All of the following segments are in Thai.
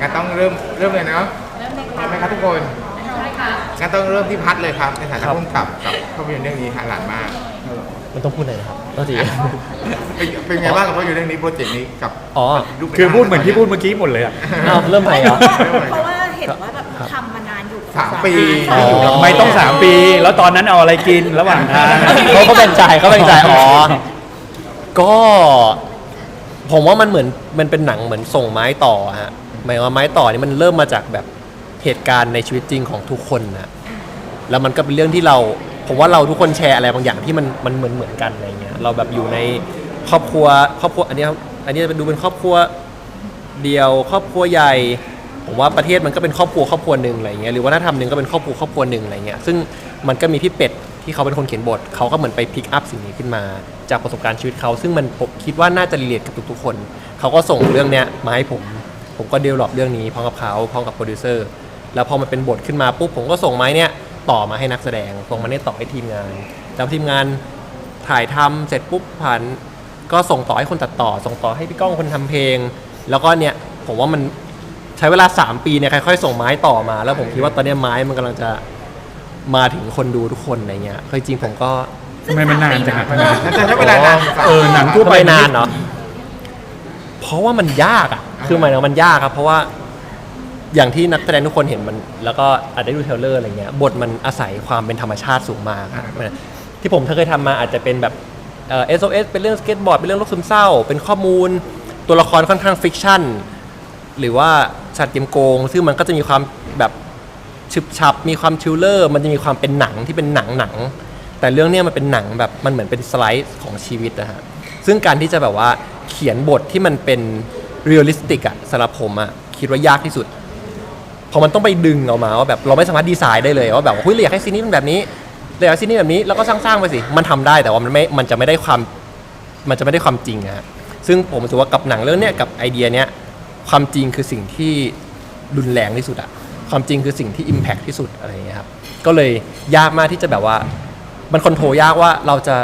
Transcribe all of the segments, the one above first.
งั้นต้องเริ่มเริ่มเลยเนาะเริ่มเลยพร้อค่ะมไหมครับทุกคนใช่ค่ะงั้นต้องเริ่มที่พัดเลยครับในฐานะครับ ผู้กำกับกับภาพยนตร์เรื่องนี้ฮะหลานมากมันต้องพูดอะไรนะครับต้องสิเป็นเป็นไงบ้างกับภาพยนตร์เรื่องนี้โปรเจกต์นี้กับอ๋อรูปแบบคือพูดเหมือนที่พูดเมื่อกี้หมดเลยอะอ้าวเริ่มใหม่เหรอ เพราะว่าเห็นว่าแบบทำมานานอยู่สามปี อ๋อ ไม่ต้องสามปี แล้วตอนนั้นเอาอะไรกินระหว่างทาง เขาก็แบ่งจ่ายเขาแบ่งจ่ายอ๋อ ก็ ผมว่ามันเหมือนมันเป็นหนังเหมือนส่งไม้ต่อฮะ หมายว่าไม้ต่อนี่มันเริ่มมาจากแบบเหตุการณ์ในชีวิตจริงของทุกคนนะแล้วมันก็เป็นเรื่องที่เราผมว่าเราทุกคนแชร์อะไรบางอย่างที่มันมันเหมือนเหมือนกันอะไรเงี้ยเราแบบอยู่ในครอบครัวครอบครัวอันนี้ครับอันนี้จะเป็นดูเป็นครอบครัวเดียวครอบครัวใหญ่ ผมว่าประเทศมันก็เป็นครอบครัวครอบครัวหนึ่งอะไรเงี้ยหรือวัฒนธรรมหนึ่งก็เป็นครอบครัวครอบครัวหนึ่งอะไรเงี้ยซึ่งมันก็มีพี่เป็ดที่เขาเป็นคนเขียนบทเขาก็เหมือนไปพิกอัพสิ่งนี้ขึ้นมา จากประสบการณ์ชีวิตเขาซึ่งมันผมคิดว่าน่าจะรีเลทกับทุกๆคนเขาก็ส่งเรื่องเนี้ยมาให้ผม ผมก็เดเวลลอปเรื่องนี้พร้อมกับเขาพร้อมกับโปรดิวเซอร์แล้วพอมันเป็นบทขึ้นมาปุ๊บผมก็ส่งไม้เนี่ยต่อมาให้นักแสดงส่งมาเนี่ยต่อให้ทีมงานแล้วทีมงานถ่ายทำเสร็จปุ๊บผ่านก็ส่งต่อให้คนตัดต่อ ส่งต่อให้พี่ก้องคนทำเพลง แล้วก็เนี่ยผมว่ามันใช้เวลา 3 ปีเนี่ยค่อยๆส่งไม้ต่อมา แล้วผมคิดว่าตอนเนี้ยไม้มันกำลังจะมาถึงคนดูทุกคนอะไรเงี้ยคือจริงๆผมก็ทำไมมันนานจังอะน่าจะใช้เวลานานเออหนังทั่วทำไปไมนานเนาะเพราะว่ามันยากอะ คือหมายถึงว่ามันยากครับ เพราะว่าอย่างที่นักแสดงทุกคนเห็นมัน แล้วก็อาจได้ดูเทรลเลอร์อะไรเงี้ยบทมันอาศัยความเป็นธรรมชาติสูงมากครับที่ผมเคยทำมาอาจจะเป็นแบบเอ่อ SOS เป็นเรื่องสเก็ตบอร์ดเป็นเรื่องโรคซึมเศร้า เป็นข้อมูลตัวละครค่อนข้างฟิกชั่น หรือว่าสัตว์เกมโกง ซึ่งมันก็จะมีความแบบฉึบฉับมีความชิลเลอร์ มันจะมีความเป็นหนังที่เป็นหนังหนัง แต่เรื่องเนี้ยมันเป็นหนังแบบมันเหมือนเป็นสไลด์ของชีวิตนะฮะซึ่งการที่จะแบบว่าเขียนบทที่มันเป็น เรียลลิสติกอะสำหรับผมอะคิดว่ายากที่สุดเพราะมันต้องไปดึงออกมาว่าแบบเราไม่สามารถดีไซน์ได้เลยว่าแบบเฮ้ยเราอยากให้ซีนนี้เป็นแบบนี้เราอยากให้ซีนนี้แบบนี้แล้วก็สร้างๆไปสิมันทำได้แต่ว่ามันไม่มันจะไม่ได้ความมันจะไม่ได้ความจริงอะซึ่งผมรู้สึกว่ากับหนังเรื่องเนี้ยกับไอเดียเนี้ยความจริงคือสิ่งที่รุนแรงที่สุดอะความจริงคือสิ่งที่ Impact ที่สุดอะไรอย่างเงี้ยครับก็เลยยากมากที่จะแบบว่า มันคอนโทรยากว่าเราจะ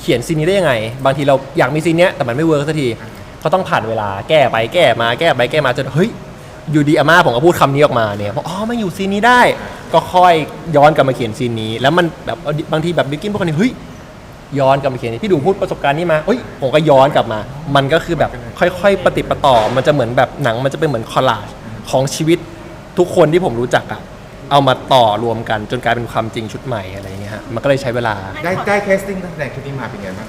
เขียนซีนนี้ได้ยังไง บางทีเราอยากมีซีนเนี้ยแต่มันไม่เวิร์กสักที เขาต้องผ่านเวลาแก้ไปแก้มาแก้ไปแก้มาจนเฮ้ยอยู่ดีอาม่าผมก็พูดคำนี้ออกมาเนี่ยบอกอ๋อไม่อยู่ซีนนี้ได้ ก็ค่อยย้อนกลับมาเขียนซีนนี้ แล้วมันแบบบางทีแบบบิกกิ้นพวกคนนี้เฮ้ยย้อนกลับมาเขียนนี่พี่ดูพูดประสบการณ์นี้มาเอ้ยผมก็ย้อนกลับมา มันก็คือแบบค่อย ๆ ปฏิดปต่อมันจะเหมือนแบบหนังมันจะเป็นเหมือนคอลลาจของชีวิตทุกคนที่ผมรู้จักอะเอามาต่อรวมกันจนกลายเป็นความจริงชุดใหม่อะไรอย่างเงี้ยฮะมันก็เลยใช้เวลาได้ได้แคสติ้งนักแสดงชุดนี้มาเป็นไงบ้าง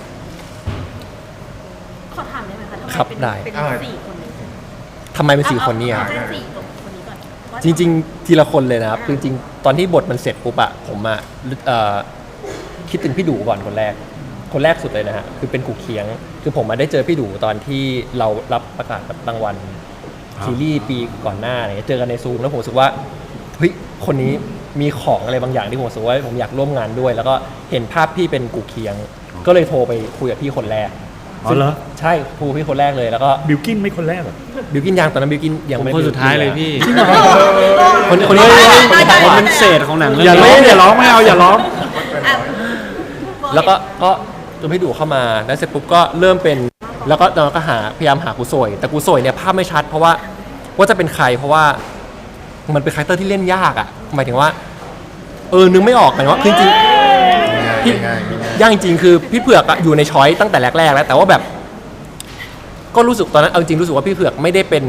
คะทำไมครับเป็นได้ เป็นอ่าสี่คนนี้ทำไมเป็นสี่คนนี้เอาอะเอาเอาสี่คนนี้ก่อนว่าจริงๆ ทีละคนเลยนะครับ จริงๆ ตอนที่บทมันเสร็จปุ๊บอะผมอะเอ่อคิดถึงพี่ดูก่อนคนแรก คนแรกสุดเลยนะฮะ คือเป็นกูเคียง คือผมมาได้เจอพี่ดูตอนที่เรารับประกาศรางวัลซีรีส์ปีก่อนหน้าเนี่ยเจอกันในซูมแล้วผมรู้สึกว่าเฮ้ยคนนี้มีของอะไรบางอย่างที่ผมรู้สึกว่าผมอยากร่วมงานด้วย แล้วก็เห็นภาพพี่เป็นกูเคียง ก็เลยโทรไปคุยกับพี่คนแรก อ๋อเหรอ ใช่คุยกับพี่คนแรกเลยแล้วก็บิวกินไม่คนแรกเหรอ บิวกินยังตอนนั้นบิวกินยังผมไม่คนสุดท้ายเลยพี่คนคนนี้ผมเป็นเศษของหนังเรื่องอย่าร้องนี้อย่าร้องไม่เอาอย่าร้องอะแล้วก็ก็จนพี่ดูเข้ามาแล้วเสร็จปุ๊บก็เริ่มเป็น แล้วก็เราก็หาพยายามหากูโซยแต่กูโซยเนี่ยภาพไม่ชัด เพราะว่าว่าจะเป็นใครเพราะว่ามันเป็นคาแรคเตอร์ที่เล่นยากอะหมายถึงว่า เออนึกไม่ออกหมายถึงว่าคือจริง พี่ง่ายๆง่ายยากจริงๆคือพี่เผือกอะอยู่ในช้อยตั้งแต่แรกๆแล้ว แต่ว่าแบบ ก็รู้สึกตอนนั้นเอาจริงรู้สึกว่าพี่เผือกไม่ได้เป็น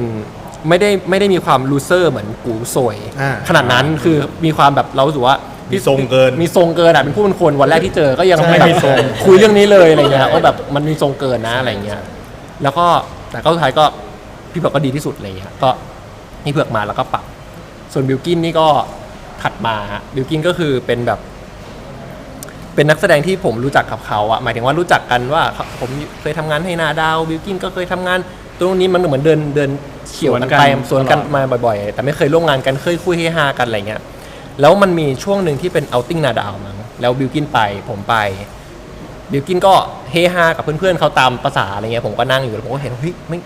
ไม่ได้ไม่ได้มีความลูเซอร์เหมือนกูโซยอ่า ขนาดนั้นคือมีความแบบเรารู้สึกว่ามีมีทรงเกิน มีทรงเกินอะเป็นผู้เป็นคนวันแรกที่เจอก็ยังใช่ไม่แบบมีทรง คุยเรื่องนี้เลยอะไรเงี้ยว่าแบบมันมีทรงเกินนะอะไรเงี้ย แล้วก็แต่ก็สุดท้ายก็พี่เผือกก็ดีที่สุดอะไรเงี้ยก็นี่เผือกมาแล้วก็ปรับ ส่วนบิวกินนี่ก็ถัดมาฮะบิวกินก็คือเป็นแบบ เป็นนักแสดงที่ผมรู้จักกับเขาอะหมายถึงว่ารู้จักกันว่าเขาผมเคยทำงานให้นาดาวบิวกินก็เคยทำงาน ตรงนี้มันเหมือนเดินเดินเขี่ยวกันไปสวนกันมาบ่อยๆ แต่ไม่เคยร่วมงานกันเคยคุยเฮฮากันอะไรเงี้ยแล้วมันมีช่วงหนึ่งที่เป็นเอาติ้งนาดาวมั้งแล้วบิวกินไปผมไป บิวกินก็เฮฮากับเพื่อนๆเขาตามภาษาอะไรเงี้ยผมก็นั่งอยู่แล้วผมก็เห็นเฮ้ยไม่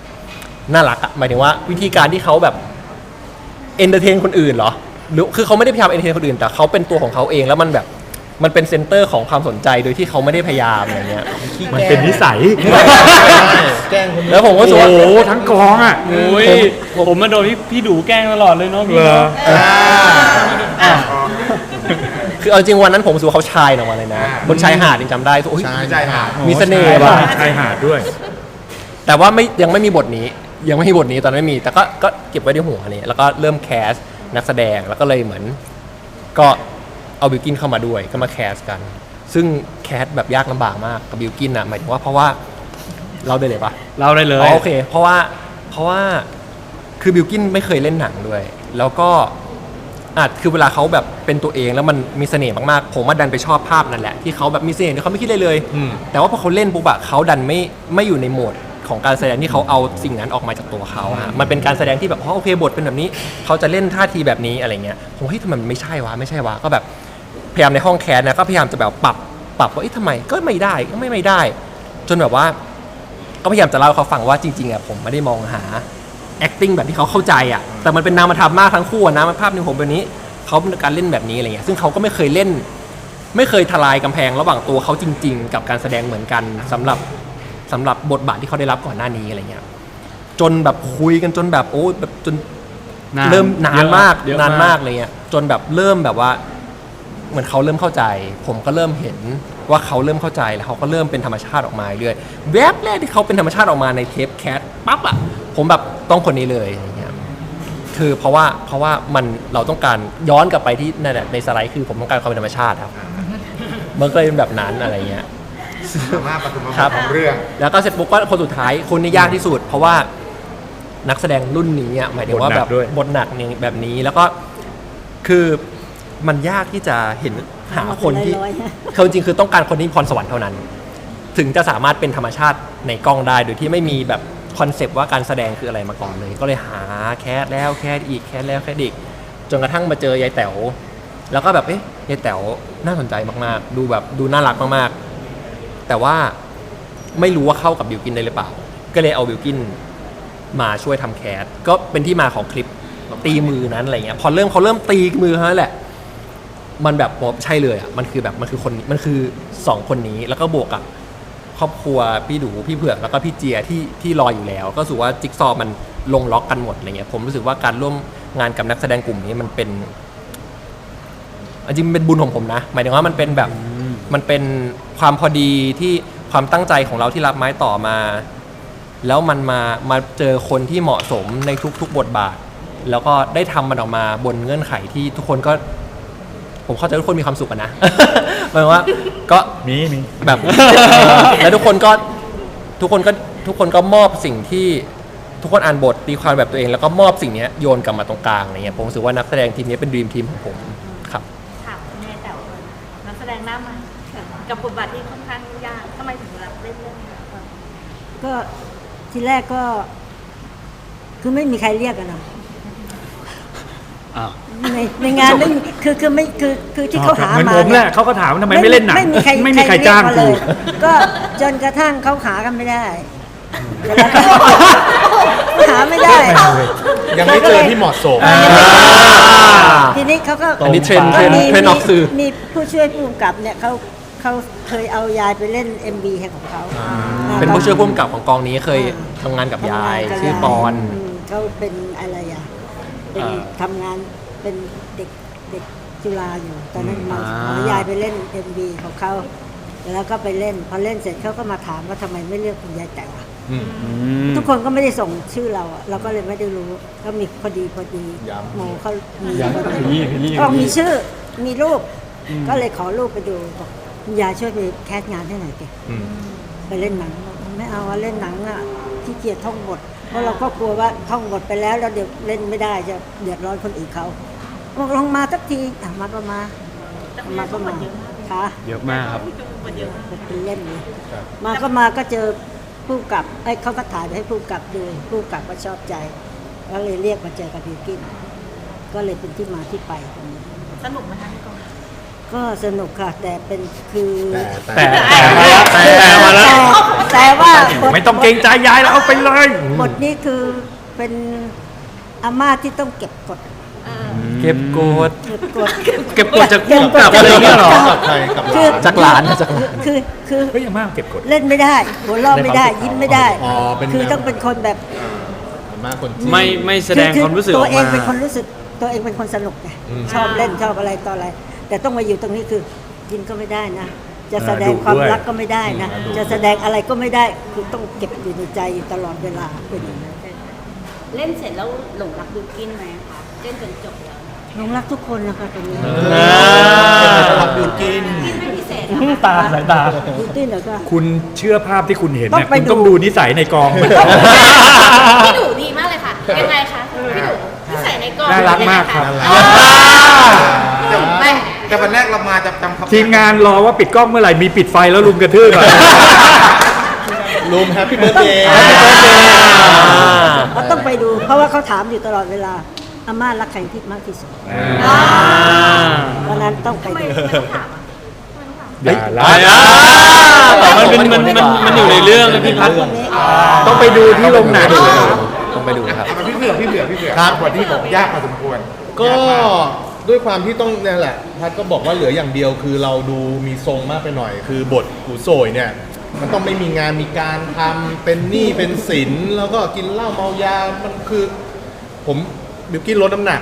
น่ารักอะหมายถึงว่าวิธีการที่เขาแบบเอนเตอร์เทนคนอื่นเหรอหรือคือเขาไม่ได้พยายามเอนเตอร์เทนคนอื่นแต่เขาเป็นตัวของเขาเองแล้วมันแบบ มันเป็นเซนเตอร์ของความสนใจโดยที่เขาไม่ได้พยายามอะไรเงี้ยขี้มันแกล้งเป็นนิสัย แกล้งคนแล้วผมก็โอ้รู้สึกว่า โหทั้งกองอะ โอ้ยผมมาโดนพี่พี่ดูแกล้งตลอดเลยเนาะพี่เหรอ เนาะอ่าคือเอาจริงวันนั้นผมรู้สึกว่าเขาชายออกมาเลยนะบนชายหาดยังจำได้โอ้ยใช่ใช่หาดมีเสน่ห์ว่ะว่ะ ชายหาดด้วย แต่ว่าไม่ยังไม่มีบทนี้ยังไม่มีบทนี้ตอนนั้นไม่มี แต่ก็ก็เก็บไว้ในหัวนี่แล้วก็เริ่มแคสนักแสดงแล้วก็เลยเหมือน ก็ เอาบิวกินเข้ามาด้วยก็มาแคสกัน ซึ่งแคสแบบยากลำบากมากกับบิวกินอะหมายถึงว่าเพราะว่าเราได้เลยปะเราได้เลยอ๋อโอเค เพราะว่าเพราะว่าคือบิวกินไม่เคยเล่นหนังด้วย แล้วก็อาจคือเวลาเขาแบบเป็นตัวเองแล้วมันมีเสน่ห์มากๆ ผมว่าดันไปชอบภาพนั่นแหละ ที่เขาแบบมีเสน่ห์ที่เขาไม่คิดเลยเลย อืม แต่ว่าพอเขาเล่นปุ๊บอะเขาดันไม่ไม่อยู่ในโหมดของการแสดงที่เขาเอาสิ่งนั้นออกมาจากตัวเขาอะมันเป็นการแสดงที่แบบอ๋อโอเคบทเป็นแบบนี้ เขาจะเล่นท่าทีแบบนี้อะไรเงี้ยผมเฮ้ยทำไมมันไม่ใช่วะไม่ใช่วะก็แบบพ ยายามในห้องแคสนะก็พยายามจะแบบปรับปรับว่าเอ๊ะทำไมก็ไม่ได้ก็ไม่ไม่ได้ จนแบบว่า ก็พยายามจะเล่าให้เขาฟังว่าจริงๆอะผมไม่ได้มองหา acting แบบที่เขาเข้าใจอะแต่มันเป็นนามธรรมมากทั้งคู่อะนะมันภาพหนึ่งผมแบบนี้เขาเป็นการเล่นแบบนี้อะไรเงี้ยซึ่งเขาก็ไม่เคยเล่น ไม่เคยทลายกำแพงระหว่างตัวเขาจริง ๆ กับการแสดงเหมือนกันสำหรับสำหรับบทบาทที่เขาได้รับก่อนหน้านี้อะไรเงี้ยจนแบบคุยกันจนแบบโอ้แบบจนนานเริ่มนานมากเยอะนานมากเลยเงี้ยจนแบบเริ่มแบบว่า เหมือนเขาเริ่มเข้าใจ ผมก็เริ่มเห็นว่าเขาเริ่มเข้าใจแล้วเขาก็เริ่มเป็นธรรมชาติออกมาเรื่อยแวบแรกที่เขาเป็นธรรมชาติออกมาในเทปแคสปั๊บอะผมแบบต้องคนนี้เลยอย่างเงี้ยคือเพราะว่าเพราะว่ามันเราต้องการย้อนกลับไปที่นั่นแหละในสไลด์คือผมต้องการความเป็นธรรมชาติครับมันก็เลยเป็นแบบนั้นอะไรเงี้ยสามารถปฐมบทครับของเรื่อง แล้วก็เสร็จปุ๊บก็คนสุดท้ายคนที่ยากที่สุด เพราะว่านักแสดงรุ่นนี้อะหมายถึงว่าแบบบทหนักด้วยบทหนักเนี่ยแบบนี้แล้วก็คือ มันยากที่จะเห็นหาคนที่ร้อยๆฮะคือจริงๆคือต้องการคนที่มีพรสวรรค์เท่านั้น ถึงจะสามารถเป็นธรรมชาติในกล้องได้โดยที่ไม่มีแบบคอนเซปต์ว่าการแสดงคืออะไรมาก่อนเลย ก็เลยหาแคสแล้วแคสอีกแคสแล้วแคสอีกจนกระทั่งมาเจอยายแต๋วแล้วก็แบบเอ๊ะยายแต๋วน่าสนใจมากๆ ดูแบบดูน่ารักมากๆ แต่ว่าไม่รู้ว่าเข้ากับบิวกินได้หรือเปล่า ก็เลยเอาบิวกินมาช่วยทำแคสก็เป็นที่มาของคลิปตีมือนั้นอะไรเงี้ยพอเริ่มเขาเริ่มตีมือเขาแหละ มันแบบบอกใช่เลยอะมันคือแบบมันคือคนมันคือสองคนนี้แล้วก็บวกกับครอบครัวพี่ดูพี่เผือกแล้วก็พี่เจียที่ที่รออยู่แล้ว ก็รู้สึกว่าจิ๊กซอว์มันลงล็อกกันหมดอะไรเงี้ยผมรู้สึกว่าการร่วมงานกับนักแสดงกลุ่มนี้มันเป็นจริงๆมันเป็นบุญของผมนะ หมายถึงว่ามันเป็นแบบมันเป็นความพอดีที่ความตั้งใจของเราที่รับไม้ต่อมา แล้วมันมามาเจอคนที่เหมาะสมในทุกๆบทบาท แล้วก็ได้ทำมันออกมาบนเงื่อนไขที่ทุกคนก็ ผมเข้าใจทุกคนมีความสุขอะนะ หมายถึงว่าก็มีมี แบบ แล้วทุกคนก็ทุกคนก็ทุกคนก็มอบสิ่งที่ทุกคนอ่านบทตีความแบบตัวเอง แล้วก็มอบสิ่งเนี้ยโยนกลับมาตรงกลางอะไรเงี้ยผมรู้สึกว่านักแสดงทีมนี้เป็นดีมทีมของผมครับ ถามแม่แต่ว่านักแสดงหน้าใหม่กับบทบาทที่ค่อนข้างยากทำไมถึงรับเล่นเรื่องนี้ครับก็ทีแรกก็ คือไม่มีใครเรียกกันนะ อ้าวในในงานไม่มีคือคือไม่คือคือที่เขาหาเหมือนมาผมแหนี่ละยเขาก็ถามว่าทำไมไม่เล่นหนังไม่มีใครไม่มีใครจ้างเรียกูมเลยก็จนกระทั่งเขาหากันไม่ได้แล้วก็หาไม่ได้ ยังไม่เจอที่เหมาะสมทีนี้เขาก็อันนี้เทรนด์ก็เทรนด์มีเทรนด์ออกสื่อ มีผู้ช่วยผู้กำกับเนี่ยเขาเขาเคยเอายายไปเล่น MB ให้ของเขาเป็นผู้ช่วยผู้กำกับของกองนี้เคยทำงานกับยาย ทำงนกับชื่อปอน มเขาเป็นอะไรอะ เป็นเอ่อทำงานเป็นเด็กเด็กจุฬาอยู่ ตอนนั้นมาอ่าขอยายไปเล่น MB ของเขาแล้วก็ไปเล่น พอเล่นเสร็จเขาก็มาถามว่าทำไมไม่เลือกคุณยายแต่วอะอืมทุกคนก็ไม่ได้ส่งชื่อเราอะเราก็เลยไม่ได้รู้ ก็มีพอดีพอดีย้ำโมเขามีย้ำพอขดียี้ขยี้ก็มีชื่อมีรูป ก็เลยขอรูปไปดูบอกคุณยายช่วยไปแคสงานให้หน่อยสิอืมไปเล่นหนังบอก ไม่เอาอะเล่นหนังอะที่เกียจท่องบทเพราะเราก็กลัวว่าท่องบทไปแล้วแล้วเดี๋ยวเล่นไม่ได้จะเดือดร้อนคนอื่นเขาบอกลองมาสักทีอะมาก็มาแต่มาก็ก็หมมาดเยอะมากค่ะเยอะมากครับหมดเยอะมากเป็นเล่มเลยมาก็มาก็เจอผู้กำกับไอ้ยเขาก็ถ่ายให้ผู้กำกับดูผู้กำกับก็ชอบใจก็เลยเรียกมาเจอกับบิวกินก็เลยเป็นที่มาที่ไปตรงนี้สนุกไหมคะพี่กองก็สนุกค่ะ แต่เป็นคือแต่แต่แต่มาแล้ว แต่แต่ว่าบท ไม่ต้องเกรงใจยายแล้วเอาไปเลยบทนี้คือเป็นอาม่าที่ต้องเก็บกดเออเก็บกดเก็บกดเก็บกดจากผู้กำกับอะไรเงี้ยเหรอกับใครกับคือจากหลานนะจากหลานคือคือเฮ้ยยังมากเก็บกดเล่นไม่ได้หัวเราะไม่ได้ยิ้มไม่ได้อ๋อเป็นคือต้องเป็นคนแบบส่วนมากคนจีนไม่ไม่แสดงความรู้สึกอตัวอกเองมาเป็นคนรู้สึกตัวเองเป็นคนสนุกไงอืมชอบเล่นชอบอะไรต่ออะไร แต่ต้องมาอยู่ตรงนี้คือกินก็ไม่ได้นะ จะแสดงดุความด้วยรักก็ไม่ได้นะ จะแสดงอะไรก็ไม่ได้คือต้องเก็บอยู่ในใจอยู่ตลอดเวลาเป็นอย่างนั้นเล่นเสร็จแล้วหลงรักบิวกินไหมคะเล่นจนจบแล้วหลงรักทุกคนนะคะตรงนี้รักบิวกินกินเป็นพิเศษตาสายตาดูติ้นแล้วก็คุณเชื่อภาพที่คุณเห็นต้อเนี่ยงไปคุณต้องดูดูนิสัยในกองมันพี่ดูดีมากเลยค่ะยังไงคะพี่ดูพี่ใส่ในกล่องน่ารักมากครับเป็นไงะน่ารักไม่ แต่วันแรกเรามาจะจำคำทีมงานรอว่าปิดกล้องเมื่อไหร่มีปิดไฟแล้วลุมกระทืบอะรูมแฮปปี้เบิร์ดเดย์เราต้องไปดู เพราะว่าเขาถามอยู่ตลอดเวลาอาม่ารักใครที่มากที่สุดเพราะนั้นต้องไปดูไม่ต้องถามอะอย่าละมันเป็นมันมันมันอยู่ในเรื่องนะพี่พัดต้องไปดูที่โรงหนังต้องไปดูครับ พี่เผือกพี่เผือกพี่เผือกครับวันที่ผมยากพอสมควร ก็ ด้วยความที่ต้องเนี่ยแหละพัดก็บอกว่าเหลืออย่างเดียวคือเราดูมีทรงมากไปหน่อย คือบทกูโซยเนี่ย มันต้องไม่มีงานมีการทำเป็นหนี้เป็นสินแล้วก็กินเหล้าเมายามันคือ ผมบิวกินลดน้ำหนัก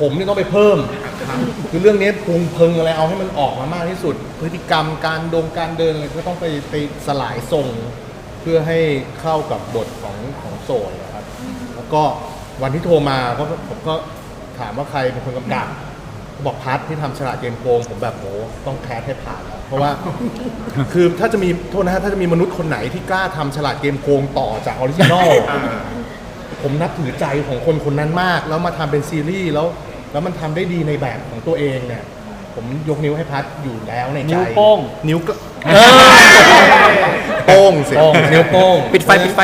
ผมนี่ต้องไปเพิ่ม คือเรื่องนี้พุงเพิงอะไรเอาให้มันออกมามากที่สุด พฤติกรรมการดงการเดินอะไรก็ต้องไปไปสลายทรง เพื่อให้เข้ากับบทของของโซยนะครับ แล้วก็วันที่โทรมาก็ผมก็ถามว่าใครเป็นคนกำกับ บอกพัทที่ทำฉลาดเกมโกงผมแบบโหต้องแคสให้ผ่านแล้วเพราะว่า คือถ้าจะมีโทษนะฮะถ้าจะมีมนุษย์คนไหนที่กล้าทำฉลาดเกมโกงต่อจากออริจินอล ผมนับถือใจของคนคนนั้นมาก แล้วมาทำเป็นซีรีส์แล้วแล้วมันทำได้ดีในแบบของตัวเองเนี่ย ผมยกนิ้วให้พัดอยู่แล้วในใจ นิ้วโป้ง นิ้วก็โป้งสินิ้วโป้ง ปิดไฟ ปิดไฟ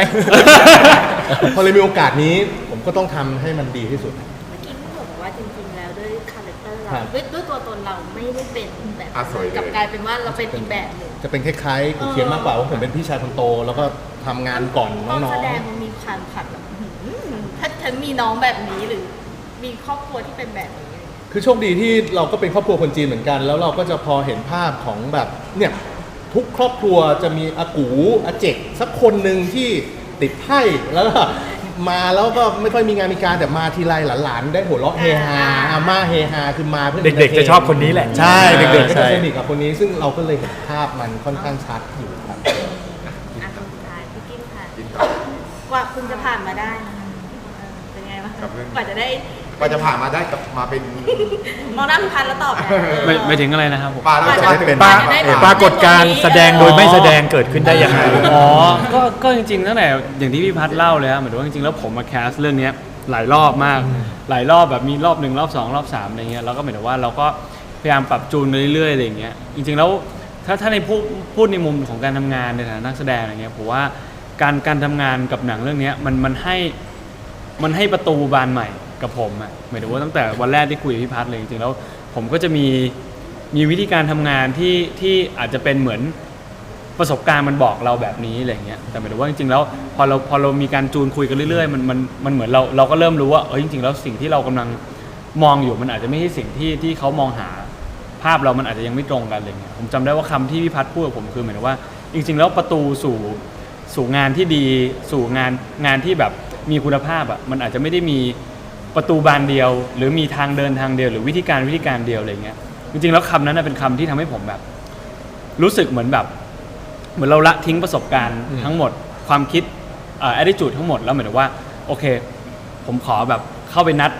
พอเลยมีโอกาสนี้ ผมก็ต้องทำให้มันดีที่สุด คเตอร์ครัเราบด้วยด้วยตัวตนเราไม่ได้เป็นแบบอะสวยเลย กลับกลายเป็นว่าเราเป็นอีกแบบหนึ่งจะเป็นคล้ายๆกูเขียนมากกว่าว่าผมเป็นพี่ชายคนโต แล้วก็ทำงานก่อนตน้อนองแสดงมันมีความขัดแบบอื้อหือถ้าฉันมีน้องแบบนี้หรือ มีครอบครัวที่เป็นแบบนี้ ๆ คือโชคดีที่เราก็เป็นครอบครัวคนจีนเหมือนกัน แล้วเราก็จะพอเห็นภาพของแบบเนี่ยทุกครอบครัวจะมีอากูอาเจกสักคนหนึ่งที่ติดไพ่แล้วก็ มาแล้วก็ไม่ค่อยมีงานมีการแต่มาทีไรหลานๆได้หัวเราะเฮฮาอาม่าเฮฮาคือมาเพื่อ เด็กๆ จะชอบคนนี้แหละ ใช่เด็กๆก็ใช่จะสนิทกับคนนี้ซึ่งเราก็เลยเห็นภาพมันค่อนข้างชัดอยู่ครับอะคนสุดท้ายพี่กิ้นค่ะกว่าคุณจะผ่านมาได้นะคะเออเป็นไงบ้างกับเรื่อง กว่าจะได้ก ว่าจะผ่านมาได้กับมาเป็นมองหน้าพี่พันแล้วตอบนะไม่ไม่ถึงอะไรนะครับผม ปลาเราจะได้เป็นปราจะได้ปรากฏการณ์แสดงโดยไม่แสดงเกิดขึ้นได้ยังไง อ๋อ ก็ ก็จริงๆ ตั้งแต่อย่างที่พี่พัดเล่าเลยครับเหมือนว่าจริงๆ แล้วผมมาแคสเรื่องเนี้ยหลายรอบมาก หลายรอบแบบมีรอบหนึ่งรอบสองรอบสามอะไรเงี้ย แล้วก็เหมือนกับว่าเราก็พยายามปรับจูนไปเรื่อยๆ อะไรอย่างเงี้ย จริงๆ แล้วถ้าถ้าในพูดพูดในมุมของการทำงานในฐานะนักแสดงอะไรเงี้ย ผมว่าการการทำงานกับหนังเรื่องเนี้ยมันมันให้ มันให้ประตูบานใหม่ กับผมอะหมายถึงว่าตั้งแต่วันแรกที่คุยกับพี่พัฒน์เลยจริงๆแล้ว ผมก็จะมีมีวิธีการทำงานที่ที่อาจจะเป็นเหมือนประสบการณ์มันบอกเราแบบนี้อะไรเงี้ยแต่หมายถึงว่าจริงๆแล้วพอเราพอเรามีการจูนคุยกันเรื่อยๆมันมันมันเหมือนเราเราก็เริ่มรู้ว่าเออจริงๆแล้วสิ่งที่เรากำลังมองอยู่มันอาจจะไม่ใช่สิ่งที่ที่เขามองหาภาพเรามันอาจจะยังไม่ตรงกันอะไรเงี้ยผมจำได้ว่าคำที่พี่พัฒน์พูดกับผมคือเหมือนกับว่า จริง ๆ แล้วประตูสู่สู่งานที่ดีสู่งานงานที่แบบมีคุณภาพอะมันอาจจะไม่ได้มี ประตูบานเดียว หรือมีทางเดินทางเดียว หรือวิธีการวิธีการเดียวอะไรเงี้ยจริงๆแล้วคำนั้นนะเป็นคำที่ทำให้ผมแบบ รู้สึกเหมือนแบบ เหมือนเราละทิ้งประสบการณ์อืม ทั้งหมดความคิดเอ่อ attitude ทั้งหมดแล้วเหมือนกับว่า โอเค ผมขอแบบเข้าไปนัด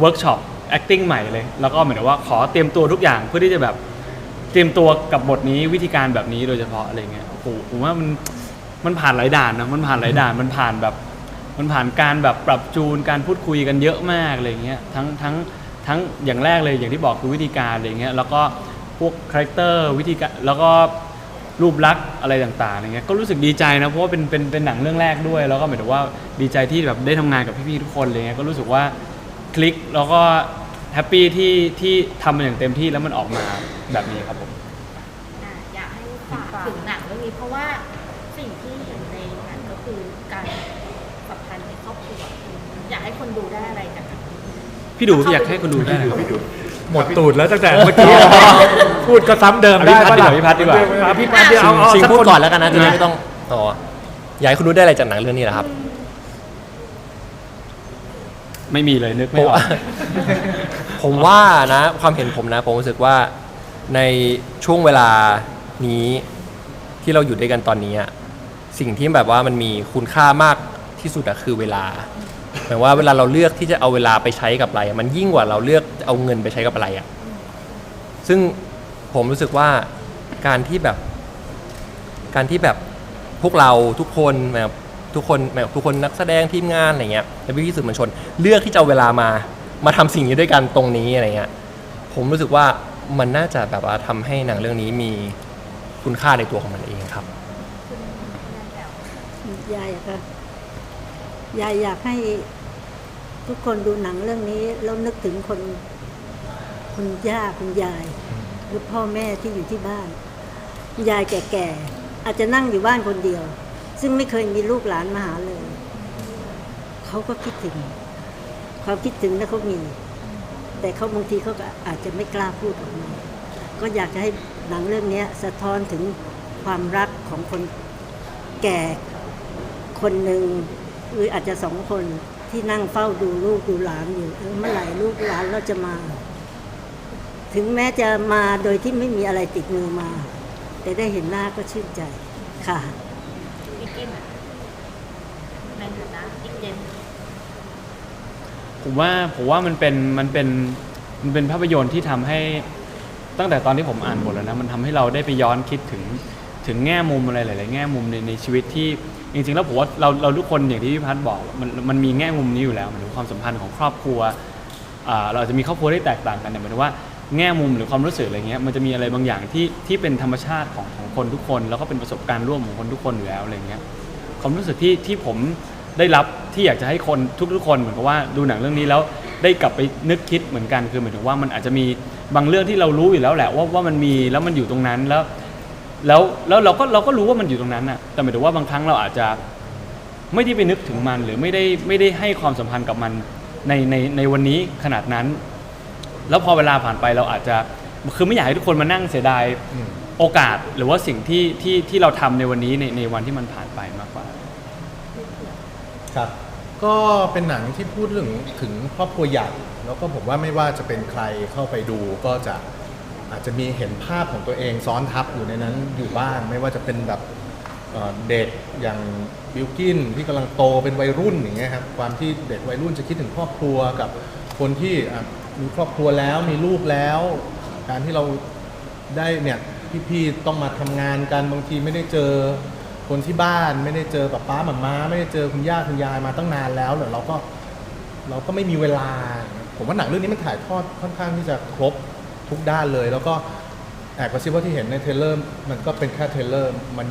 เวิร์กช็อป acting ใหม่เลย แล้วก็เหมือนกับว่าขอเตรียมตัวทุกอย่างเพื่อที่จะแบบ เตรียมตัวกับบทนี้วิธีการแบบนี้โดยเฉพาะอะไรเงี้ยโอ้โหผมว่ามันมันผ่านหลายด่านนะมันผ่านหลายด่านมันผ่านแบบ มันผ่านการแบบปรับจูนการพูดคุยกันเยอะมากอะไรเงี้ยทั้งทั้งทั้งอย่างแรกเลยอย่างที่บอกคือวิธีการอะไรเงี้ยแล้วก็พวกคาแรคเตอร์วิธีการแล้วก็รูปลักษณ์อะไรต่างๆอะไรเงี้ยก็รู้สึกดีใจนะเพราะว่าเป็นเป็นเป็นหนังเรื่องแรกด้วย แล้วก็หมายถึงว่าดีใจที่แบบได้ทำงานกับพี่ๆทุกคนอะไรเงี้ยก็รู้สึกว่าคลิกแล้วก็แฮปปี้ที่ที่ทำมันอย่างเต็มที่แล้วมันออกมาแบบนี้ครับผมอะอยากให้ฝากถึงหนังเรื่องนี้เพราะว่าสิ่งที่เห็นในหนังก็คื อการสัมพันธ์ในครอบครัวอยากให้คนดูได้อะไรจากหนังเรื่องนี้พี่ดูอยากให้คุณดูได้นะครับหมดตูดแล้วตั้งแต่เมื่อกี้ พูดก็ซ้ำเดิมได้เอาปะพี่พัดดีกว่าอะพี่พัดเดี๋ยวเอาเอาชิงสักพูดคนก่อนแล้วกันนะจะได้ไม่ต้องต่ออยากให้คุณรู้ได้อะไรจากหนังเรื่องนี้นะครับ ไม่มีเลยนึกผไม่มออกว่าผมว่านะ ความเห็นผมนะ ผมรู้สึกว่าในช่วงเวลานี้ที่เราอยู่ด้วยกันตอนนี้อะสิ่งที่แบบว่ามันมีคุณค่ามากที่สุดอะคือเวลา หมายว่าเวลาเราเลือกที่จะเอาเวลาไปใช้กับอะไร มันยิ่งกว่าเราเลือกเอาเงินไปใช้กับอะไรอะซึ่งผมรู้สึกว่าการที่แบบ การที่แบบพวกเราทุกคนแบบทุกคนแบบทุกคนนักแสดงทีมงานอะไรเงี้ยและพี่ๆสื่อมวลชน เลือกที่จะเอาเวลามามาทำสิ่งนี้ด้วยกันตรงนี้อะไรเงี้ยผมรู้สึกว่ามันน่าจะแบบว่าทำให้หนังเรื่องนี้มีคุณค่าในตัวของมันเองครับยายค่ะ ยายอยากให้ทุกคนดูหนังเรื่องนี้แล้วนึกถึงคนคุณย่าคุณยาย หรือพ่อแม่ที่อยู่ที่บ้าน ยายแก่ๆอาจจะนั่งอยู่บ้านคนเดียว ซึ่งไม่เคยมีลูกหลานมาหาเลย เขาก็คิดถึง ความคิดถึงนะเขามี แต่เขาบางทีเขาก็อาจจะไม่กล้าพูดออกมาก็อยากจะให้หนังเรื่องนี้สะท้อนถึงความรักของคนแก่คนหนึ่ง หรืออาจจะสองคนที่นั่งเฝ้าดูลูกดูหลานอยู่เมื่อไหร่ลูกหลานเราจะมา ถึงแม้จะมาโดยที่ไม่มีอะไรติดมือมา แต่ได้เห็นหน้าก็ชื่นใจค่ะอีกกินะในฐานะอีกเจนผมว่าผมว่ามันเป็นมันเป็นมันเป็นภาพยนตร์ที่ทำให้ตั้งแต่ตอนที่ผมอ่านบทแล้วนะมันทำให้เราได้ไปย้อนคิดถึง ถึงแง่มุมอะไรหลาย ๆ แง่มุมในในชีวิตที่จริง ๆ แล้วผมว่าเราเราทุกคนอย่างที่พี่พัฒน์บอกมันมันมีแง่มุมนี้อยู่แล้วหมายถึงความสัมพันธ์ของครอบครัวอ่าเราอาจจะมีครอบครัวที่แตกต่างกันแต่หมายถึงว่าแง่มุมหรือความรู้สึกอะไรเงี้ยมันจะมีอะไรบางอย่างที่ที่เป็นธรรมชาติของของคนทุกคน แล้วก็เป็นประสบการณ์ร่วมของคนทุกคนอยู่แล้วอะไรเงี้ยความรู้สึกที่ที่ผมได้รับที่อยากจะให้คนทุกๆ คนเหมือนกับว่าดูหนังเรื่องนี้แล้วได้กลับไปนึกคิดเหมือนกันคือหมายถึงว่ามันอาจจะมีบางเรื่องที่เรารู้อยู่แล้วแหละว่าว่ามันมีแล้วมันอยู่ตรงนั้นแล้ว แล้วแล้วเราก็เราก็รู้ว่ามันอยู่ตรงนั้นน่ะแต่หมายถึงว่าบางครั้งเราอาจจะไม่ได้ไปนึกถึงมัน หรือไม่ได้ไม่ได้ให้ความสัมพันธ์กับมันในในในวันนี้ขนาดนั้น แล้วพอเวลาผ่านไปเราอาจจะคือไม่อยากให้ทุกคนมานั่งเสียดายโอกาสหรือว่าสิ่งที่ที่ที่เราทำในวันนี้ในในวันที่มันผ่านไปมากกว่า ครับ ก็เป็นหนังที่พูดถึงถึงครอบครัวใหญ่แล้วก็ผมว่าไม่ว่าจะเป็นใครเข้าไปดูก็จะ อาจจะมีเห็นภาพของตัวเองซ้อนทับอยู่ในนั้นอยู่บ้าง ไม่ว่าจะเป็นแบบเด็กอย่างบิลกินที่กำลังโตเป็นวัยรุ่นอย่างเงี้ยครับความที่เด็กวัยรุ่นจะคิดถึงครอบครัวกับคนที่มีครอบครัวแล้วมีลูกแล้ว การที่เราได้เนี่ยพี่ๆต้องมาทำงานกันบางทีไม่ได้เจอคนที่บ้าน ไม่ได้เจอป้าป้าหมาม้าไม่ได้เจอคุณย่าคุณยายมาตั้งนานแล้วแต่เราก็เราก็ไม่มีเวลา ผมว่าหนังเรื่องนี้มันถ่ายทอดค่อนข้างที่จะครบ ทุกด้านเลย แล้วก็แอบกระซิบว่าที่เห็นในเทเลอร์มันก็เป็นแค่เทเลอร์มันยัง